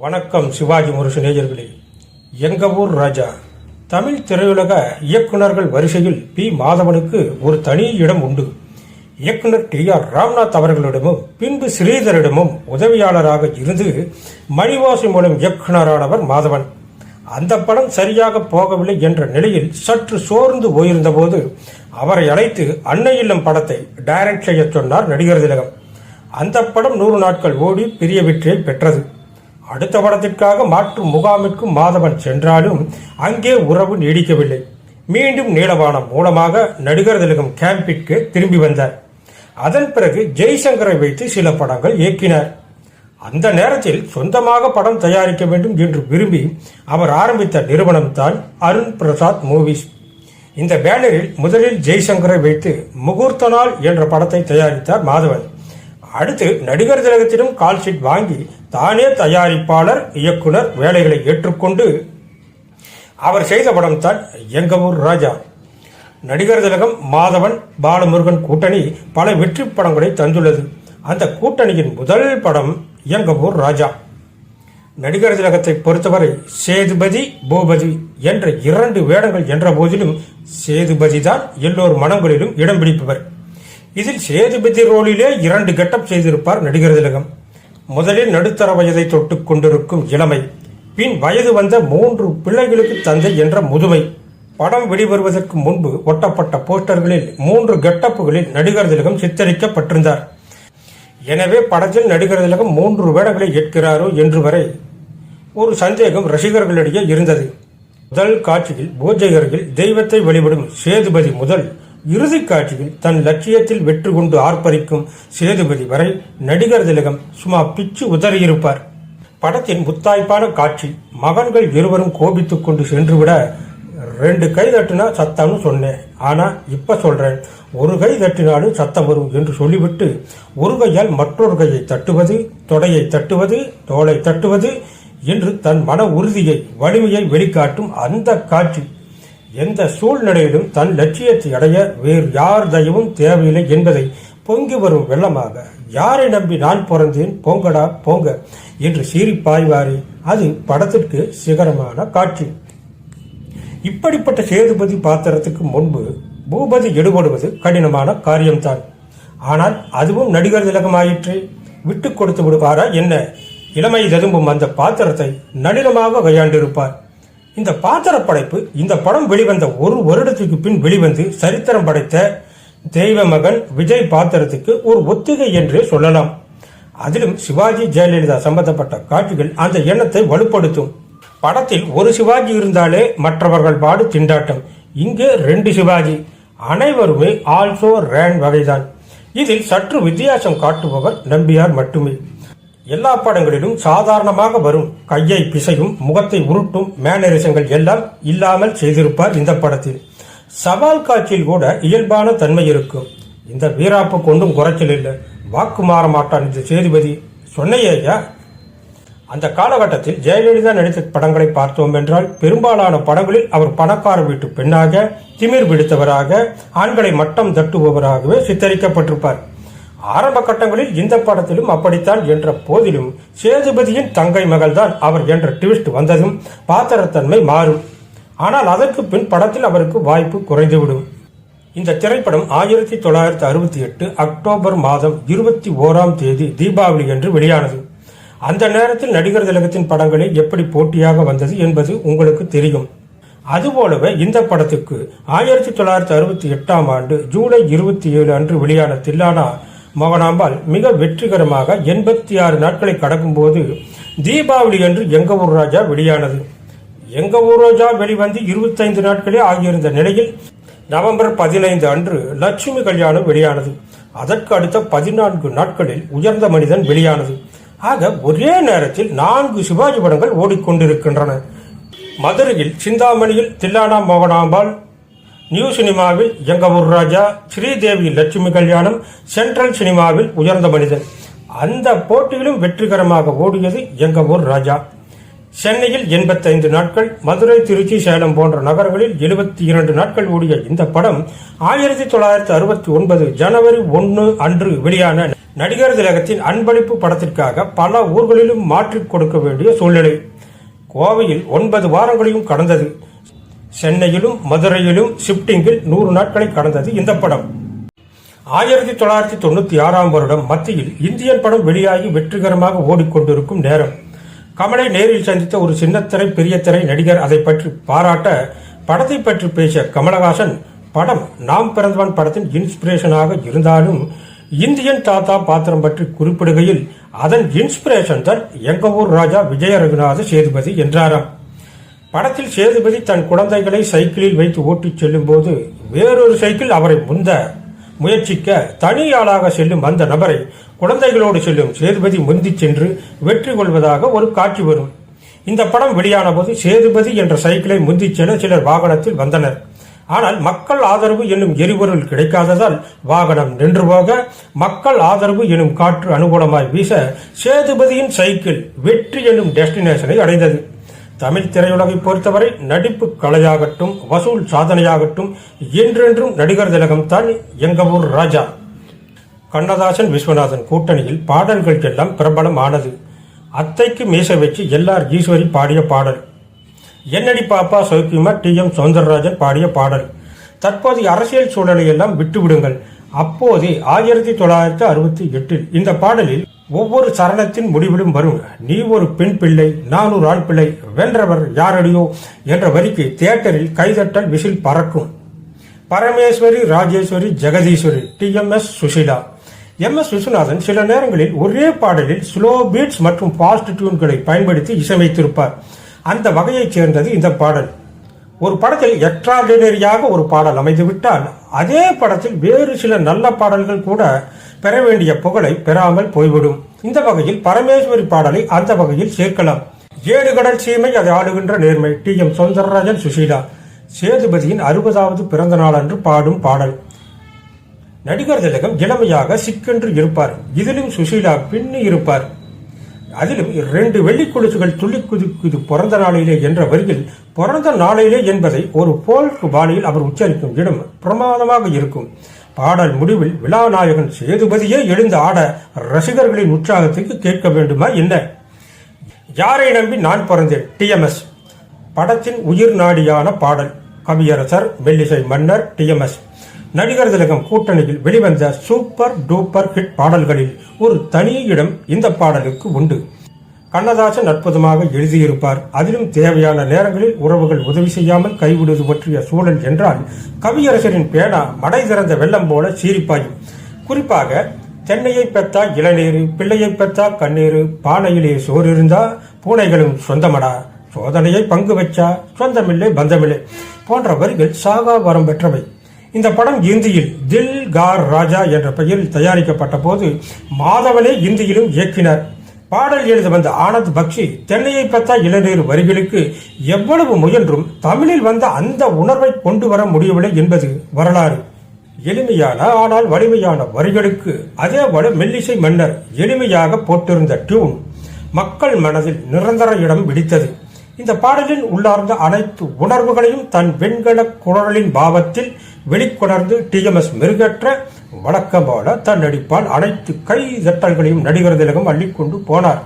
வணக்கம் சிவாஜி முரசு நேயர்களே. எங்க ஊர் ராஜா? தமிழ் திரையுலக இயக்குனர்கள் வரிசையில் பி. மாதவனுக்கு ஒரு தனி இடம் உண்டு. இயக்குனர் டி. ஆர். ராம்நாத் அவர்களிடமும் பின்பு ஸ்ரீதரிடமும் உதவியாளராக இருந்து மணிவாசி மூலம் இயக்குனரானவர் மாதவன். அந்த படம் சரியாக போகவில்லை என்ற நிலையில் சற்று சோர்ந்து போயிருந்தபோது அவரை அழைத்து அன்னை இல்லம் படத்தை டைரக்ட் செய்ய சொன்னார் நடிகர் திலகம். அந்த படம் நூறு நாட்கள் ஓடி பெரிய வெற்றியை பெற்றது. அடுத்த படத்திற்காக மாற்று முகாமிற்கும் மாதவன் சென்றாலும் அங்கே உறவு நீடிக்கவில்லை. மீண்டும் நீலவானம் மூலமாக நடிகர் திலகம் கேம்பிற்கு திரும்பி வந்தார். அதன் பிறகு ஜெய்சங்கரை வைத்து சில படங்கள் இயக்கினார். அந்த நேரத்தில் சொந்தமாக படம் தயாரிக்க வேண்டும் என்று விரும்பி அவர் ஆரம்பித்த நிறுவனம் தான் அருண் பிரசாத் மூவிஸ். இந்த பேனரில் முதலில் ஜெய்சங்கரை வைத்து முகூர்த்த நாள் என்ற படத்தை தயாரித்தார் மாதவன். அடுத்து நடிகர் திலகத்திடம் கால் ஷீட் வாங்கி தானே தயாரிப்பாளர் இயக்குனர் வேலைகளை ஏற்றுக்கொண்டு அவர் செய்த படம் தான் எங்கவூர் ராஜா. நடிகர் திலகம் மாதவன் பாலமுருகன் கூட்டணி பல வெற்றி படங்களை தந்துள்ளது. அந்த கூட்டணியின் முதல் படம் எங்கவூர் ராஜா. நடிகர் திலகத்தை பொறுத்தவரை சேதுபதி பூபதி என்ற இரண்டு வேடங்கள் என்ற போதிலும் சேதுபதி தான் எல்லோர் மனங்களிலும் இடம் பிடிப்பவர். இதில் சேதுபதி ரோலிலே இரண்டு கெட்டப் செய்திருப்பார் நடிகர் திலகம் முதலில் நடுத்தர வயதை தொட்டுக் கொண்டிருக்கும் இளமை பின் வயது வந்த மூன்று பிள்ளைகளுக்கு தந்தை என்ற முதுமை. படம் வெளிவருவதற்கு முன்பு ஒட்டப்பட்ட போஸ்டர்களில் மூன்று கெட்டப்புகளில் நடிகர் திலகம் சித்தரிக்கப்பட்டிருந்தார். எனவே படத்தில் நடிகர் திலகம் மூன்று வேடங்களை ஏற்கிறாரோ என்று வரை ஒரு சந்தேகம் ரசிகர்களிடையே இருந்தது. முதல் காட்சியில் பூஜை அருகில் தெய்வத்தை வழிபடும் சேதுபதி முதல் இறுதி காட்சியில் தன் லட்சியத்தில் வெற்றி கொண்டு ஆர்ப்பரிக்கும் சேதுபதி வரை நடிகர் திலகம் சும்மா பிச்சு உதறியிருப்பார். படத்தின் முத்தாய்ப்பான காட்சி மகன்கள் இருவரும் கோபித்துக் கொண்டு சென்றுவிட ரெண்டு கை தட்டினா சத்தம்னு சொன்னேன். ஆனா இப்ப சொல்றேன். ஒரு கை தட்டினாலும் சத்தம் வரும் என்று சொல்லிவிட்டு ஒரு கையால் மற்றொரு கையை தட்டுவது தொடையை தட்டுவது தோளை தட்டுவது என்று தன் மன உறுதியை வலிமையை வெளிக்காட்டும் அந்த காட்சி எந்த சூழ்நிலையிலும் தன் லட்சியத்தை அடைய வேறு யார் தயவும் தேவையில்லை என்பதை பொங்கி வரும் வெள்ளமாக. யாரை நம்பி நான் பிறந்தேன்? போங்கடா போங்க என்று சீறி பாய்வாரே அது படத்திற்கு சிகரமான காட்சி. இப்படிப்பட்ட சேதுபதி பாத்திரத்துக்கு முன்பு பூபதி எடுபடுவது கடினமான காரியம்தான். ஆனால் அதுவும் நடிகர் திலகமாயிற்று. விட்டு கொடுத்து விடுவாரா என்ன? இளமை ததும்பும் அந்த பாத்திரத்தை நளினமாக கையாண்டிருப்பார். இந்த பாத்திர படைப்பு இந்த படம் வெளிவந்த ஒரு வருடத்துக்கு பின் வெளிவந்து சரித்திரம் படைத்த தெய்வ மகன் விஜய் பாத்திரத்துக்கு ஒரு ஒத்திகை என்றே சொல்லலாம். அதிலும் சிவாஜி ஜெயலலிதா சம்பந்தப்பட்ட காட்சிகள் அந்த எண்ணத்தை வலுப்படுத்தும். படத்தில் ஒரு சிவாஜி இருந்தாலே மற்றவர்கள் பாடு திண்டாட்டம். இங்கே ரெண்டு சிவாஜி. அனைவருமே ஆல்சோ ரேன் வகைதான். இதில் சற்று வித்தியாசம் காட்டுபவர் நம்பியார் மட்டுமே. எல்லா படங்களிலும் சாதாரணமாக வரும். கையை பிசையும் முகத்தை உருட்டும் மேனரிசங்கள் எல்லாம் இல்லாமல் செய்திருப்பார் இந்த படத்தில். சவால் காட்சியில் கூட இயல்பான தன்மை இருக்கும். இந்த வீராப்பு கொண்டும் குறைச்சல் இல்லை. வாக்கு மாற மாட்டான் இந்த சேதுபதி. சொன்னையா அந்த காலகட்டத்தில் ஜெயலலிதா நடித்த படங்களை பார்த்தோம் என்றால் பெரும்பாலான படங்களில் அவர் பணக்கார வீட்டு பெண்ணாக திமிர் பிடித்தவராக ஆண்களை மட்டம் தட்டுபவராகவே சித்தரிக்கப்பட்டிருப்பார். ஆரம்ப கட்டங்களில் இந்த படத்திலும் அப்படித்தான் என்ற போதிலும் சேதுபதியின் தங்கை மகள்தான் அவர் என்ற ட்விஸ்ட் வந்ததும் பாத்திரத்தன்மை மாறும். ஆனால் அதற்கு பின் படத்தில் அவருக்கு வாய்ப்பு குறைந்துவிடும். இந்த திரைப்படம் ஆயிரத்தி தொள்ளாயிரத்தி அறுபத்தி எட்டு அக்டோபர் மாதம் இருபத்தி ஓராம் தேதி தீபாவளி என்று வெளியானது. அந்த நேரத்தில் நடிகர் திலகத்தின் படங்களில் எப்படி போட்டியாக வந்தது என்பது உங்களுக்கு தெரியும். அதுபோலவே இந்த படத்துக்கு ஆயிரத்தி தொள்ளாயிரத்தி அறுபத்தி எட்டாம் ஆண்டு ஜூலை இருபத்தி ஏழு அன்று வெளியான தில்லானா மோகனாம்பாள் மிக வெற்றிகரமாக எண்பத்தி ஆறு நாட்களை கடக்கும் போது தீபாவளி அன்று எங்க ஊர் ராஜா வெளியானது. எங்க ஊர் ராஜா வெளிவந்து இருபத்தைந்து நாட்களே ஆகியிருந்த நிலையில் நவம்பர் பதினைந்து அன்று லட்சுமி கல்யாணம் வெளியானது. அதற்கு அடுத்த பதினான்கு நாட்களில் உயர்ந்த மனிதன் வெளியானது. ஆக ஒரே நேரத்தில் நான்கு சிவாஜி படங்கள் ஓடிக்கொண்டிருக்கின்றன. மதுரையில் சிந்தாமணியில் தில்லானா மோகனாம்பாள் நியூ சினிமாவில் எங்க ஊர் ராஜா ஸ்ரீதேவி லட்சுமி கல்யாணம் சென்ட்ரல் சினிமாவில் உயர்ந்த மனிதன். அந்த போட்டியிலும் வெற்றிகரமாக ஓடியது எங்க ஊர் ராஜா. சென்னையில் எண்பத்தைந்து நாட்கள் மதுரை திருச்சி சேலம் போன்ற நகரங்களில் எழுபத்தி இரண்டு நாட்கள் ஓடிய இந்த படம் ஆயிரத்தி தொள்ளாயிரத்தி அறுபத்தி ஒன்பது ஜனவரி ஒன்று அன்று வெளியான நடிகர் திலகத்தின் அன்பளிப்பு படத்திற்காக பல ஊர்களிலும் மாற்றிக் கொடுக்க வேண்டிய சூழ்நிலை. கோவையில் ஒன்பது வாரங்களையும் கடந்தது. சென்னையிலும் மதுரையிலும் ஷிப்டிங்கில் நூறு நாட்களை கடந்தது இந்த படம். ஆயிரத்தி தொள்ளாயிரத்தி தொண்ணூத்தி ஆறாம் வருடம் மத்தியில் இந்தியன் படம் வெளியாகி வெற்றிகரமாக ஓடிக்கொண்டிருக்கும் நேரம். கமலை நேரில் சந்தித்த ஒரு சின்னத்திரை பெரிய திரை நடிகர் அதை பற்றி பாராட்ட படத்தை பற்றி பேசிய கமலஹாசன் படம் நாம் பிறந்தவன் படத்தின் இன்ஸ்பிரேஷனாக இருந்தாலும் இந்தியன் தாத்தா பாத்திரம் பற்றி குறிப்பிடுகையில் அதன் இன்ஸ்பிரேஷன் தான் எங்க ஊர் ராஜா விஜய ரகுநாத சேதுபதி என்றாராம். படத்தில் சேதுபதி தன் குழந்தைகளை சைக்கிளில் வைத்து ஓட்டிச் செல்லும் போது வேறொரு சைக்கிள் அவரை முந்த முயற்சிக்க தனி ஆளாக செல்லும் அந்த நபரை குழந்தைகளோடு செல்லும் சேதுபதி முந்திச் சென்று வெற்றி கொள்வதாக ஒரு காட்சி வரும். இந்த படம் வெளியான போது சேதுபதி என்ற சைக்கிளை முந்தி செல்ல சிலர் வாகனத்தில் வந்தனர். ஆனால் மக்கள் ஆதரவு என்னும் எரிபொருள் கிடைக்காததால் வாகனம் நின்று போக மக்கள் ஆதரவு எனும் காற்று அனுகூலமாய் வீச சேதுபதியின் சைக்கிள் வெற்றி என்னும் டெஸ்டினேஷனை அடைந்தது. தமிழ் திரையுலகை பொறுத்தவரை நடிப்பு கலையாகட்டும் வசூல் சாதனையாகட்டும் என்றென்றும் நடிகர் திலகம் தான் எங்கவூர் ராஜா. கண்ணதாசன் விஸ்வநாதன் கூட்டணியில் பாடல்கள் எல்லாம் பிரபலம் ஆனது அத்தைக்கு மீசை வச்சு எல்லார் ஈஸ்வரி பாடிய பாடல். என்னடி பாப்பா சௌக்கியமா டி எம் சௌந்தரராஜன் பாடிய பாடல். தற்போதைய அரசியல் சூழலை எல்லாம் விட்டுவிடுங்கள். அப்போதே ஆயிரத்தி தொள்ளாயிரத்தி அறுபத்தி எட்டில் இந்த பாடலில் ஒவ்வொரு சரணத்தின் முடிவிலும் வரும் நீ ஒரு பெண் பிள்ளை நான் ஒரு ஆண் பிள்ளை வென்றவர் யாரடியோ என்ற வரிக்கு தியேட்டரில் கைதட்டல் விசில் பறக்கும். Parameswari Rajeswari Jagadeeswari T M S Susheela. M S Viswanathan சில நேரங்களில் ஒரே பாடலில் ஸ்லோ பீட்ஸ் மற்றும் ஃபாஸ்ட் டியூன்களை பயன்படுத்தி இசையமைத்திருப்பார். அந்த வகையைச் சேர்ந்தது இந்த பாடல். ஒரு படத்தில் எக்ஸ்ட்ராடினரியாக ஒரு பாடல் அமைந்துவிட்டால் அதே படத்தில் வேறு சில நல்ல பாடல்கள் கூட பெற வேண்டிய புகழை பெறாமல் போய்விடும். இந்த வகையில் பரமேஸ்வரி பாடலை அந்த வகையில் சேர்க்கலாம். ஏழு கடல் சீமை அதை ஆளுகின்ற நேர்மை. டி. எம். சௌந்தரராஜன் சுஷீலா. சேதுபதியின் அறுபதாவது பிறந்த நாளன்று பாடும் பாடல். நடிகர் திலகம் இளமையாக சிக்கென்று இருப்பார். இதிலும் சுஷீலா பின்னு இருப்பார் அதிலும் இரண்டு வெள்ளி கொலுசுகள் துள்ளி குதிக்குது பிறந்த நாளிலே என்ற வரியில் பிறந்த நாளிலே என்பதை ஒரு போல்க் பாணியில் அவர் உச்சரிக்கும் இடம் பிரமாதமாக இருக்கும். பாடல் முடிவில் விழாநாயகன் சேதுபதியே எழுந்து ஆட ரசிகர்களின் உற்சாகத்துக்கு கேட்க வேண்டுமா என்ன? யாரை நம்பி நான் பிறந்தேன்? டிஎம்எஸ் படத்தின் உயிர் நாடியான பாடல் கவியரசர் மெல்லிசை மன்னர் டிஎம்எஸ் நடிகர் திலகம் கூட்டணியில் வெளிவந்த சூப்பர் டூப்பர் ஹிட் பாடல்களில் ஒரு தனி இடம் இந்த பாடலுக்கு உண்டு. கண்ணதாசன் அற்புதமாக எழுதியிருப்பார். அதிலும் தேவையான நேரங்களில் உறவுகள் உதவி செய்யாமல் கைவிடுவது பற்றிய சூழல் என்றால் கவியரசரின் பேனா மடை திறந்த வெள்ளம் போல சீரிப்பாயும் குறிப்பாக தென்னையை பெத்தா இளநீரு பிள்ளையை பெத்தா கண்ணீரு பானையிலே சோறு இருந்தா பூனைகளும் சொந்தமடா சோதனையை பங்கு வச்சா சொந்தமில்லை பந்தமில்லை போன்ற வரிகள் சாகா வரம் பெற்றவை. இந்த படம் இந்தியில் தில் கார் ராஜா என்ற பெயரில் தயாரிக்கப்பட்ட போது மாதவனே இந்தியிலும் இயக்கினார். பாடல் எழுத வந்த ஆனந்த் பக்ஷி தென்னையை பத்தா இளநீர் வரிகளுக்கு எவ்வளவு முயன்றும் தமிழில் வந்த அந்த உணர்வை கொண்டு வர முடியவில்லை என்பது வரலாறு. எளிமையான ஆனால் வலிமையான வரிகளுக்கு அதே போல மெல்லிசை மன்னர் எளிமையாக போட்டிருந்த டியூன். மக்கள் மனதில் நிரந்தர இடம் பிடித்தது. இந்த பாடலில் உள்ளார்ந்த அனைத்து உணர்வுகளையும் தன் வெண்கல குரலின் பாவத்தில் வெளிக்கொணர்ந்து டி எம் எஸ் மெருகற்ற வழக்கம் போல தன் நடிப்பால் அனைத்து கை தட்டல்களையும் நடிகர் திலகம் அள்ளிக்கொண்டு போனார்.